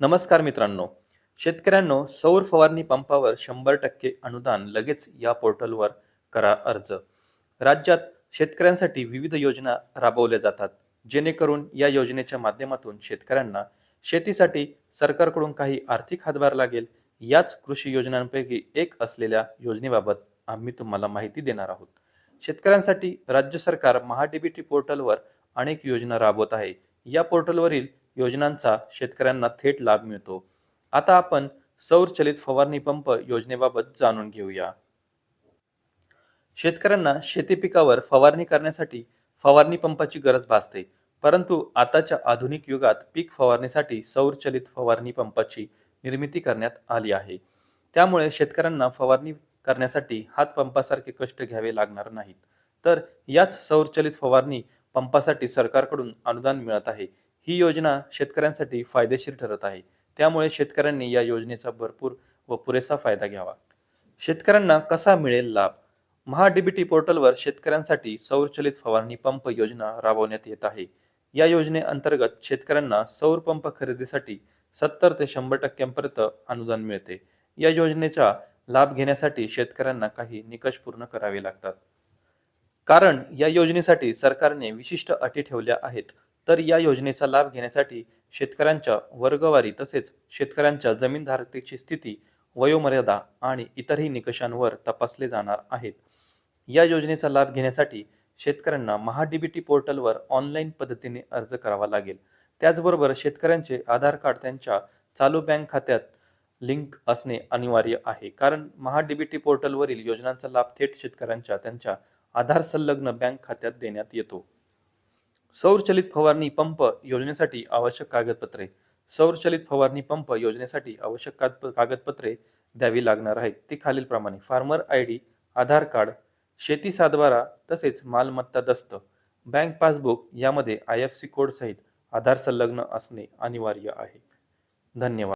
नमस्कार मित्रांनो. शेतकऱ्यांनो सौर फवारणी पंपावर शंभर टक्के अनुदान लगेच या पोर्टलवर करा अर्ज. राज्यात शेतकऱ्यांसाठी विविध योजना राबवल्या जातात. जेणेकरून या योजनेच्या माध्यमातून शेतकऱ्यांना शेतीसाठी सरकारकडून काही आर्थिक हातभार लागेल. याच कृषी योजनांपैकी एक असलेल्या योजनेबाबत आम्ही तुम्हाला माहिती देणार आहोत. शेतकऱ्यांसाठी राज्य सरकार महाडीबीटी पोर्टलवर अनेक योजना राबवत आहे. या पोर्टलवरील योजनांचा शेतकऱ्यांना थेट लाभ मिळतो. आता आपण सौर चलित फवारणी पंप योजनेबाबत जाणून घेऊया. शेतकऱ्यांना शेती पिकावर फवारणी करण्यासाठी फवारणी पंपाची गरज भासते. परंतु आताच्या आधुनिक युगात पीक फवारणीसाठी सौर चलित फवारणी पंपाची निर्मिती करण्यात आली आहे. त्यामुळे शेतकऱ्यांना फवारणी करण्यासाठी हातपंपासारखे कष्ट घ्यावे लागणार नाहीत. तर याच सौरचलित फवारणी पंपासाठी सरकारकडून अनुदान मिळत आहे. ही योजना शेतकऱ्यांसाठी फायदेशीर ठरत आहे. त्यामुळे शेतकऱ्यांनी या योजनेचा भरपूर व पुरेसा फायदा घ्यावा. शेतकऱ्यांना कसा मिळेल लाभ? महाडीबीटी पोर्टलवर शेतकऱ्यांसाठी सौरचलित फवारणी पंप योजना राबवण्यात येत आहे. या योजनेअंतर्गत शेतकऱ्यांना सौर पंप खरेदीसाठी सत्तर ते शंभर टक्क्यांपर्यंत अनुदान मिळते. या योजनेचा लाभ घेण्यासाठी शेतकऱ्यांना काही निकष पूर्ण करावे लागतात. कारण या योजनेसाठी सरकारने विशिष्ट अटी ठेवल्या आहेत. तर या योजनेचा लाभ घेण्यासाठी शेतकऱ्यांच्या वर्गवारी तसेच शेतकऱ्यांच्या जमीनधारकतेची स्थिती वयोमर्यादा आणि इतरही निकषांवर तपासले जाणार आहेत. या योजनेचा लाभ घेण्यासाठी शेतकऱ्यांना महाडीबीटी पोर्टलवर ऑनलाईन पद्धतीने अर्ज करावा लागेल. त्याचबरोबर शेतकऱ्यांचे आधार कार्ड त्यांच्या चालू बँक खात्यात लिंक असणे अनिवार्य आहे. कारण महाडीबीटी पोर्टलवरील योजनांचा लाभ थेट शेतकऱ्यांच्या त्यांच्या आधार संलग्न बँक खात्यात देण्यात येतो. सौरचलित फवारणी पंप योजनेसाठी आवश्यक कागदपत्रे. सौरचलित फवारणी पंप योजनेसाठी आवश्यक कागद- कागदपत्रे द्यावी लागणार आहेत. ती खालीलप्रमाणे. Farmer I D Aadhaar card शेती सातबारा तसेच मालमत्ता दस्त बँक पासबुक यामध्ये आय एफ सी कोड सहित आधार संलग्न असणे अनिवार्य आहे. धन्यवाद.